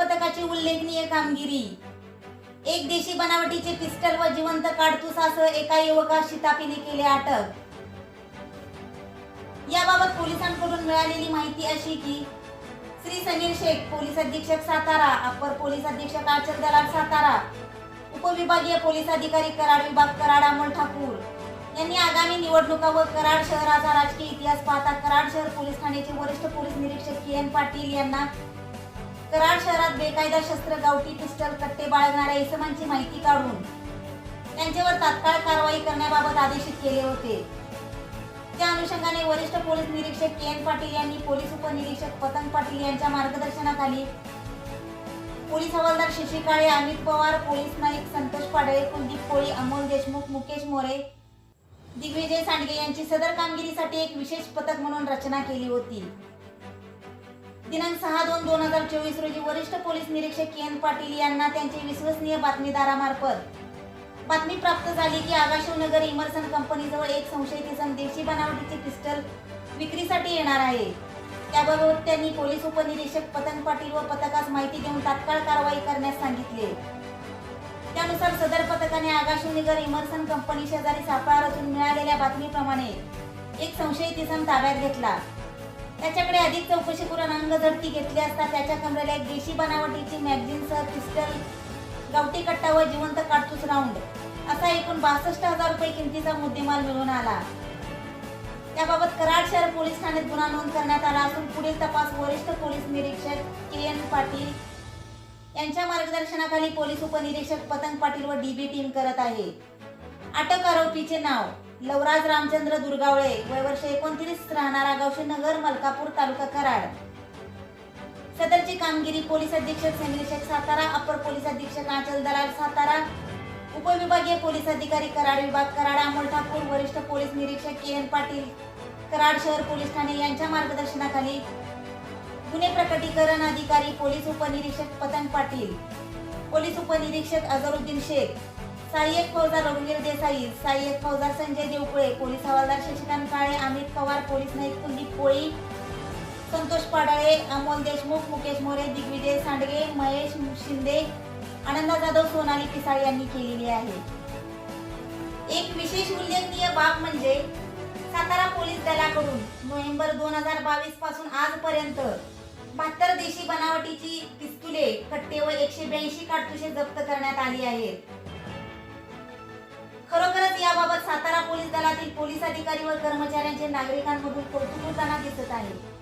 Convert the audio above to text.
पथकाची उल्लेखनीय कामगिरी. एक देशी बनावटीचे पिस्टल व जिवंत काडतुसासह एका युवकास शितापीने केले अटक याबाबत पोलिसांकडून मिळालेली माहिती अशी की श्री समीर शेख पोलीस अधीक्षक सातारा अपर पोलीस अधीक्षक आचल दलाल सातारा उपविभागीय पोलीस अधिकारी कराड विभाग कराड अमोल ठाकूर यांनी आगामी निवडणुका व कराड शहराचा राजकीय इतिहास पाहता कराड शहर पोलीस ठाण्याचे वरिष्ठ पोलीस निरीक्षक के एन पाटील यांना कराड शहरात बेकायदा शस्त्र गावठी पिस्टल कट्टे बाळगणाऱ्या इसमांची माहिती काढून त्यांच्यावर तात्काळ कारवाई करण्याबाबत आदेशित केले होते. त्या अनुषंगाने वरिष्ठ पोलीस निरीक्षक के एन पाटील यांनी पोलीस उपनिरीक्षक पतंग पाटील यांच्या मार्गदर्शनाखाली पोलीस हवालदार शशी काळे अमित पवार पोलीस नाईक संतोष पाडळे कुलदीप कोळी अमोल देशमुख मुकेश मोरे दिग्विजय सांडगे यांची सदर कामगिरीसाठी एक विशेष पथक म्हणून रचना केली होती. दिनांक सहा दोन दोन हजार चोवीस रोजी वरिष्ठ पोलीस निरीक्षक के एन पाटील यांना त्यांचे विश्वसनीय बातमीदारामार्फत बातमी प्राप्त झाली की आगाशिवनगर इमर्सन कंपनीजवळ एक संशयित इसम देशी बनावटीचे पिस्टल विक्रीसाठी येणार आहे. त्याबाबत त्यांनी पोलीस उपनिरीक्षक पतंग पाटील व पथकास माहिती देऊन तात्काळ कारवाई करण्यास सांगितले. त्यानुसार सदर पथकाने आगाशिवनगर इमर्सन कंपनी शेजारी सापळा रचून मिळालेल्या बातमीप्रमाणे एक संशयित इसम ताब्यात घेतला. त्याच्याकडे अधिक चौकशी करून अंगझडती घेतली असता त्याच्या कमरेला एक देशी बनावटीची मॅगझिनसह पिस्टल गावठी कट्टा व जिवंत काडतूस राऊंड असा एकूण बासष्ट हजार रुपये किमतीचा मुद्देमाल मिळून आला. त्याबाबत कराड शहर पोलीस ठाण्यात गुन्हा नोंद करण्यात आला असून पुढील तपास वरिष्ठ पोलीस निरीक्षक के एन पाटील यांच्या मार्गदर्शनाखाली पोलीस उपनिरीक्षक पतंग पाटील व डीबी टीम करत आहे. अटक आरोपीचे नाव लवराज रामचंद्र दुर्गावळे वय वर्ष एकोणतीस राहणारा गावशे नगर मलकापूर तालुका कराड. सदरची कामगिरी पोलीस अधीक्षक संग्रेशक सातारा अपर पोलीस अधीक्षक आचल दलाल सातारा उपविभागीय पोलीस अधिकारी कराड विभाग कराड अमोल ठाकूर वरिष्ठ पोलीस निरीक्षक के एन पाटील कराड शहर पोलीस ठाणे यांच्या मार्गदर्शनाखाली गुन्हे प्रकटीकरण अधिकारी पोलीस उपनिरीक्षक पतन पाटील पोलीस उपनिरीक्षक अझरुद्दीन शेख सहाय्यक फौजदार रघुवीर देसाई सहाय्यक फौजदार संजय देवकुळे. पोलीस हवालदार शशिकांत काळे अमित पवार पोलीस नाईक कुलदीप कोळी संतोष पाडाळे अमोल देशमुख मुकेश मोरे दिग्विजय सांडगे महेश शिंदे आनंदा जाधव सोनाली पिसाळ यांनी केलेली आहे. एक विशेष उल्लेखनीय बाब म्हणजे सातारा पोलीस दलाकडून नोव्हेंबर दोन हजार बावीसपासून आजपर्यंत बहात्तर देशी बनावटीची पिस्तुले कट्टे व एकशे ब्याऐंशी काडतुसे जप्त करण्यात आली आहेत. खरोखरच याबाबत सातारा पोलीस दलातील पोलीस अधिकारी व कर्मचाऱ्यांचे नागरिकांमधून कौतुक होताना दिसत आहे.